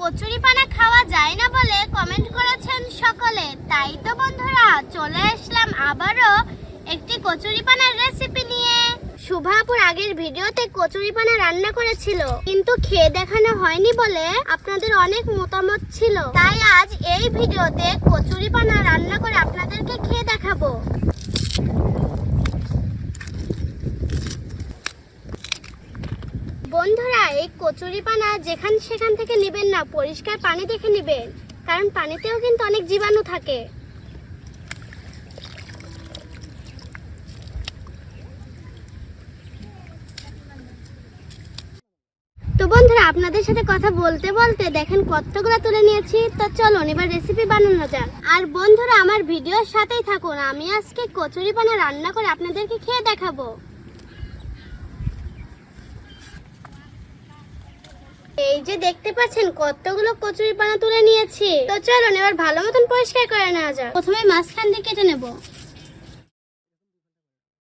হয় না বলে কমেন্ট করেছেন সকলে। তাই তো বন্ধুরা, চলে আসলাম আবারও একটি কচুরিপানার রেসিপি নিয়ে। শুভাপুর আগের ভিডিওতে কচুরিপানা রান্না করেছিল, কিন্তু খেয়ে দেখানো হয়নি বলে আপনাদের অনেক মতামত ছিল। তাই আজ এই ভিডিওতে কচুরিপানা রান্না করে আপনাদেরকে খেয়ে দেখাবো। বন্ধুরা, এই কচুরিপানা যেখান সেখান থেকে নেবেন না, পরিষ্কার পানি দেখে নেবেন। কারণ পানিতেও কিন্তু অনেক জীবাণু থাকে। তো বন্ধুরা, আপনাদের সাথে কথা বলতে বলতে দেখেন কতগুলো তুলে নিয়েছি। তো চলুন, এবার রেসিপি বানানো যাক। আর বন্ধুরা, আমার ভিডিওর সাথেই থাকুন। আমি আজকে কচুরি পানা রান্না করে আপনাদেরকে খেয়ে দেখাবো। এই যে দেখতে পাচ্ছেন, কতগুলো কচুরি পানা তুলে নিয়েছি। তো চলুন, এবার ভালো মতন পরিষ্কার করে নেওয়া যাক। প্রথমে মাঝখান দিয়ে কেটে নেব।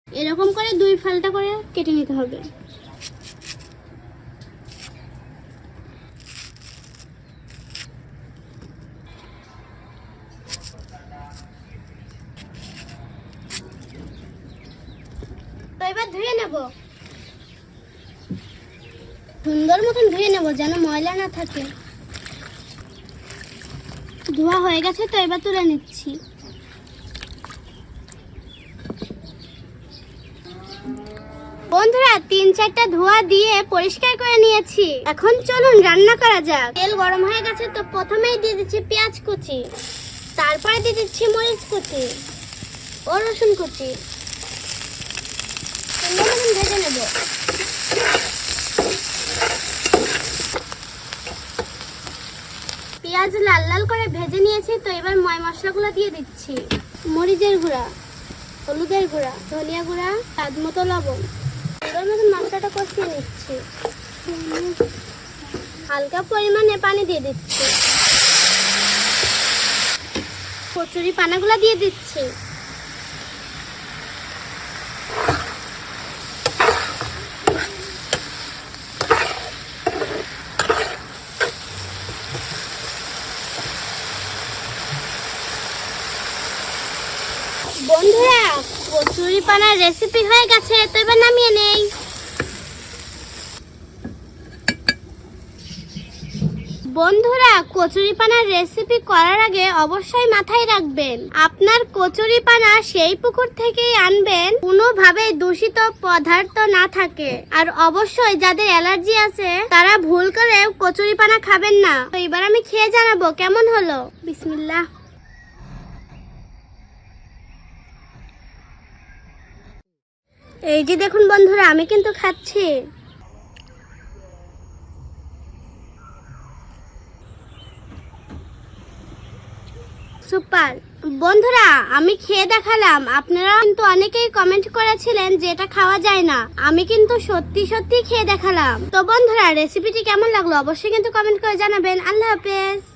এরকম করে দুই ফালটা করে কেটে নিতে হবে। এবার ধুয়ে নেব। সুন্দর মতন ধুয়ে নেব যেন ময়লা না থাকে। ধোয়া হয়ে গেছে তো, এবার তুলে নিচ্ছি। বন্ধুরা, তিন চারটা ধোয়া দিয়ে পরিষ্কার করে নিয়েছি। এখন চলুন রান্না করা যাক। তেল গরম হয়ে গেছে তো প্রথমেই দিয়ে দিচ্ছি পেঁয়াজ কুচি। তারপরে দিয়ে দিচ্ছি মরিচ কুচি ও রসুন কুচি। ভেজে নেব পেঁয়াজ লাল লাল করে ভেজে নিয়েছি, তো এবার ময় মশলাগুলো দিয়ে দিচ্ছি। মরিচের গুঁড়া, হলুদের গুঁড়া, ধনিয়া গুঁড়া, স্বাদ মতো লবণ। সুন্দর মতন মশলাটা কষিয়ে নিচ্ছি। হালকা পরিমাণে পানি দিয়ে দিচ্ছি। কচুরি পানাগুলো দিয়ে দিচ্ছি। বন্ধুরা, কচুরি পানার রেসিপি হয়ে গেছে, তো এবার নামিয়ে নেই। বন্ধুরা, কচুরি পানার রেসিপি করার আগে অবশ্যই মাথায় রাখবেন, আপনার কচুরি পানা সেই পুকুর থেকেই আনবেন, কোনোভাবে দূষিত পদার্থ না থাকে। আর অবশ্যই যাদের অ্যালার্জি আছে, তারা ভুল করে কচুরি পানা খাবেন না। তো এবার আমি খেয়ে জানাব, কেমন হলো? বিসমিল্লাহ। এই যে দেখুন বন্ধুরা, আমি কিন্তু খাচ্ছি। সুপার। বন্ধুরা, আমি খেয়ে দেখালাম। আপনারা কিন্তু অনেকেই কমেন্ট করেছিলেন যে এটা খাওয়া যায় না। আমি কিন্তু সত্যি সত্যি খেয়ে দেখালাম। তো বন্ধুরা রেসিপিটি কেমন লাগল অবশ্যই কিন্তু কমেন্ট করে জানাবেন। আল্লাহ হাফেজ।